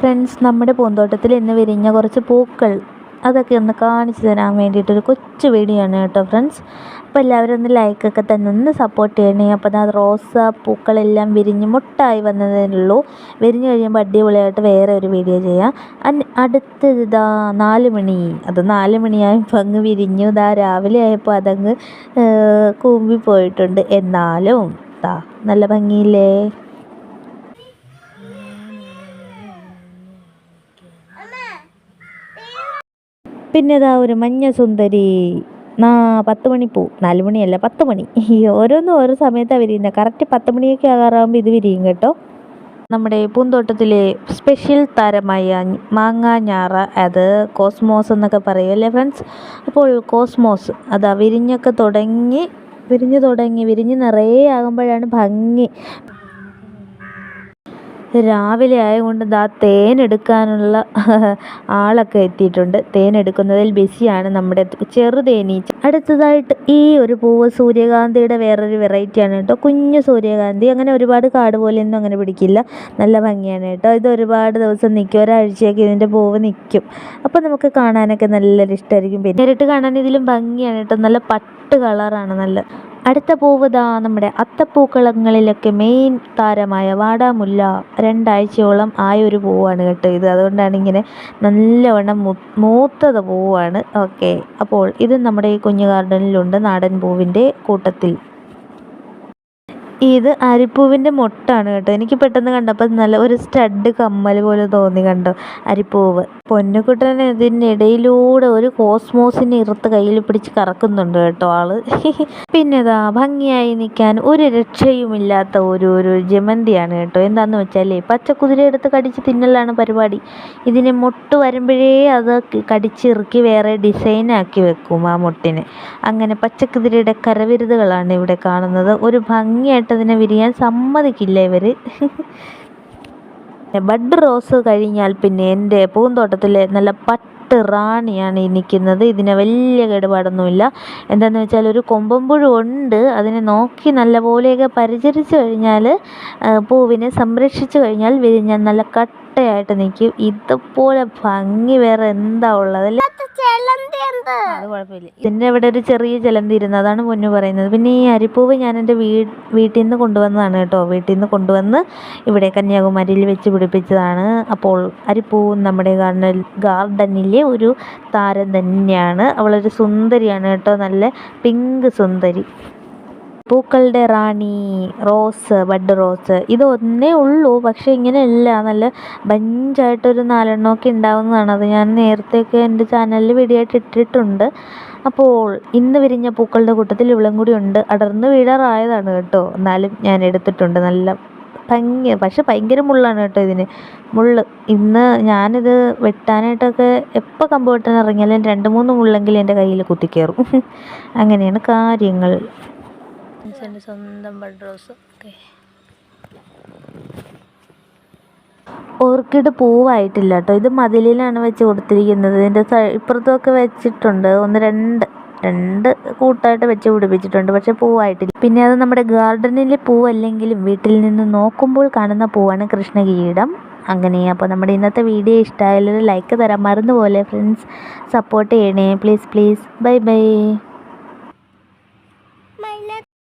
Friends നമ്മുടെ പൂന്തോട്ടത്തിൽ ഇന്ന് വിരിഞ്ഞ കുറച്ച് പൂക്കൾ. അതൊക്കെ ഒന്ന് കാണിച്ചു തരാൻ വേണ്ടിയിട്ടൊരു കൊച്ചു വീഡിയോ ആണ് കേട്ടോ ഫ്രണ്ട്സ് അപ്പോൾ എല്ലാവരും ഒന്ന് ലൈക്കൊക്കെ തന്നെ ഒന്ന് സപ്പോർട്ട് ചെയ്യണേ. അപ്പോൾ അത് റോസ പൂക്കളെല്ലാം വിരിഞ്ഞ് മുട്ടായി വന്നതേ ഉള്ളൂ വിരിഞ്ഞ് കഴിയുമ്പോൾ അടിപൊളിയായിട്ട് വേറെ ഒരു വീഡിയോ ചെയ്യാം. അടുത്തത് ഇതാ നാല് മണി. അത് നാല് മണിയായപ്പോൾ അങ്ങ് വിരിഞ്ഞു. ഇതാ രാവിലെ ആയപ്പോൾ അതങ്ങ് കൂമ്പി പോയിട്ടുണ്ട്. എന്നാലും ദാ നല്ല ഭംഗിയില്ലേ? പിന്നെ ഇതാ ഒരു മഞ്ഞ സുന്ദരി. നാ പത്ത് മണി പോവും നാല് മണിയല്ല പത്ത് മണി. ഓരോന്നും ഓരോ സമയത്താണ് വിരിയുന്നത് കറക്റ്റ് പത്ത് മണിയൊക്കെ ആകാറാകുമ്പോൾ ഇത് വിരിയും കേട്ടോ. നമ്മുടെ പൂന്തോട്ടത്തിലെ സ്പെഷ്യൽ താരമായ മാങ്ങ ഞാറ അത് കോസ്മോസ് എന്നൊക്കെ പറയുമല്ലേ ഫ്രണ്ട്സ് അപ്പോൾ കോസ്മോസ് അതാ വിരിഞ്ഞൊക്കെ തുടങ്ങി വിരിഞ്ഞു തുടങ്ങി വിരിഞ്ഞ് നിറയെ ആകുമ്പോഴാണ് ഭംഗി. രാവിലെ ആയതുകൊണ്ട് ദാ തേൻ എടുക്കാനുള്ള ആളൊക്കെ എത്തിയിട്ടുണ്ട്. തേൻ എടുക്കുന്നതിൽ ബിസിയാണ് നമ്മുടെ ചെറുതേനീച്ച അടുത്തതായിട്ട് ഈ ഒരു പൂവ് സൂര്യകാന്തിയുടെ വേറൊരു വെറൈറ്റിയാണ് കേട്ടോ. കുഞ്ഞു സൂര്യകാന്തി. അങ്ങനെ ഒരുപാട് കാട് പോലെയൊന്നും അങ്ങനെ പിടിക്കില്ല. നല്ല ഭംഗിയാണ് കേട്ടോ. ഇത് ഒരുപാട് ദിവസം നിൽക്കും ഒരാഴ്ചയൊക്കെ ഇതിന്റെ പൂവ് നിൽക്കും അപ്പോൾ നമുക്ക് കാണാനൊക്കെ നല്ലൊരു ഇഷ്ടമായിരിക്കും പിന്നെ നേരിട്ട് കാണാൻ ഇതിലും ഭംഗിയാണ് കേട്ടോ. നല്ല പട്ട് കളറാണ് നല്ല അടുത്ത പൂവ് നമ്മുടെ അത്തപ്പൂക്കളങ്ങളിലൊക്കെ മെയിൻ താരമായ വാടാമുല്ല രണ്ടാഴ്ചയോളം ആയ ഒരു പൂവാണ് കേട്ടോ ഇത്. അതുകൊണ്ടാണ് ഇങ്ങനെ നല്ലവണ്ണം മൂത്തത് പൂവാണ്. ഓക്കെ അപ്പോൾ ഇത് നമ്മുടെ ഈ കുഞ്ഞു ഗാർഡനിലുണ്ട് നാടൻ പൂവിന്റെ കൂട്ടത്തിൽ. ഇത് അരിപ്പൂവിന്റെ മുട്ടാണ് കേട്ടോ. എനിക്ക് പെട്ടെന്ന് കണ്ടപ്പോൾ നല്ല ഒരു സ്റ്റഡ് കമ്മൽ പോലെ തോന്നി കണ്ടോ. അരിപ്പൂവ്. പൊന്നുകുട്ടൻ ഇതിനിടയിലൂടെ ഒരു കോസ്മോസിനെ ഇറുത്ത് കയ്യിൽ പിടിച്ച് കറക്കുന്നുണ്ട് കേട്ടോ ആൾ. പിന്നെതാ ഭംഗിയായി നിൽക്കാൻ ഒരു രക്ഷയുമില്ലാത്ത ഒരു ഒരു ജമന്തിയാണ് കേട്ടോ. എന്താന്ന് വെച്ചാലേ പച്ചക്കുതിര എടുത്ത് കടിച്ച് തിന്നലാണ് പരിപാടി. ഇതിനെ മൊട്ട് വരുമ്പോഴേ അത് കടിച്ചിറുക്കി വേറെ ഡിസൈനാക്കി വെക്കും ആ മുട്ടിനെ. അങ്ങനെ പച്ചക്കുതിരയുടെ കരവിരുതുകളാണ് ഇവിടെ കാണുന്നത്. ഒരു ഭംഗിയായിട്ട് അതിനെ വിരിയാൻ സമ്മതിക്കില്ല ഇവർ ബഡ് റോസ് കഴിഞ്ഞാൽ പിന്നെ എന്റെ പൂന്തോട്ടത്തിലെ നല്ല പട്ട് റാണിയാണ് ഈ നിൽക്കുന്നത്. ഇതിന് വലിയ കേടുപാടൊന്നുമില്ല. എന്താണെന്ന് വെച്ചാൽ ഒരു കൊമ്പം ഉണ്ട്. അതിനെ നോക്കി നല്ല പോലെയൊക്കെ പരിചരിച്ചു കഴിഞ്ഞാൽ പൂവിനെ സംരക്ഷിച്ചു കഴിഞ്ഞാൽ വിരിഞ്ഞാൽ നല്ല കട്ടയായിട്ട് നിൽക്കും ഇതുപോലെ ഭംഗി വേറെ എന്താ ഉള്ളത്? അത് കുഴപ്പമില്ല. ഇതിന്റെ അവിടെ ഒരു ചെറിയ ചിലന്തി ഇരുന്നു. അതാണ് പൊന്നു പറയുന്നത്. പിന്നെ ഈ അരിപ്പൂവ് ഞാൻ എന്റെ വീ വീട്ടിൽ നിന്ന് കൊണ്ടുവന്നതാണ് കേട്ടോ. വീട്ടിൽ നിന്ന് കൊണ്ടുവന്ന് ഇവിടെ കന്യാകുമാരിയിൽ വെച്ച് പിടിപ്പിച്ചതാണ്. അപ്പോൾ അരിപ്പൂവ് നമ്മുടെ ഗാർഡനിൽ ഗാർഡനിലെ ഒരു താരം തന്നെയാണ്. അവളൊരു സുന്ദരിയാണ് കേട്ടോ. നല്ല പിങ്ക് സുന്ദരി. പൂക്കളുടെ റാണി റോസ് ബഡ് റോസ് ഇതൊന്നേ ഉള്ളൂ. പക്ഷേ ഇങ്ങനെയല്ല. നല്ല ബഞ്ചായിട്ടൊരു നാലെണ്ണമൊക്കെ ഉണ്ടാവുന്നതാണ്. അത് ഞാൻ നേരത്തെയൊക്കെ എന്റെ ചാനലിൽ വീഡിയോ ഇട്ടിട്ടുണ്ട്. അപ്പോൾ ഇന്ന് വിരിഞ്ഞ പൂക്കളുടെ കൂട്ടത്തിൽ ഇവളും കൂടി ഉണ്ട്. അടർന്ന് വീഴാറായതാണ് കേട്ടോ. എന്നാലും ഞാൻ എടുത്തിട്ടുണ്ട്. നല്ല ഭംഗി. പക്ഷെ ഭയങ്കര മുള്ളാണ് കേട്ടോ ഇതിന്. മുള്ള്. ഇന്ന് ഞാനിത് വെട്ടാനായിട്ടൊക്കെ എപ്പോൾ കമ്പ് വെട്ടാൻ ഇറങ്ങിയാലും രണ്ട് മൂന്ന് മുള്ളെങ്കിലും എന്റെ കയ്യിൽ കുത്തിക്കയറും. അങ്ങനെയാണ് കാര്യങ്ങൾ. എന്റെ സ്വന്തം ബഡ് റോസ് ഓക്കെ. ഓർക്കിഡ് പൂവായിട്ടില്ല കേട്ടോ ഇത് മതിലിലാണ് വെച്ച് കൊടുത്തിരിക്കുന്നത്. ഇതിന്റെ ഇപ്പുറത്തൊക്കെ വെച്ചിട്ടുണ്ട്. ഒന്ന് രണ്ട് രണ്ട് കൂട്ടായിട്ട് വെച്ച് പിടിപ്പിച്ചിട്ടുണ്ട്. പക്ഷേ പൂവായിട്ടില്ല. പിന്നെ അത് നമ്മുടെ ഗാർഡനിലെ പൂവല്ലെങ്കിലും വീട്ടിൽ നിന്ന് നോക്കുമ്പോൾ കാണുന്ന പൂവാണ് കൃഷ്ണകിരീടം. അങ്ങനെ അപ്പോൾ നമ്മുടെ ഇന്നത്തെ വീഡിയോ ഇഷ്ടമായാലും ലൈക്ക് തരാൻ മറന്നുപോലെ ഫ്രണ്ട്സ് സപ്പോർട്ട് ചെയ്യണേ. Please please bye bye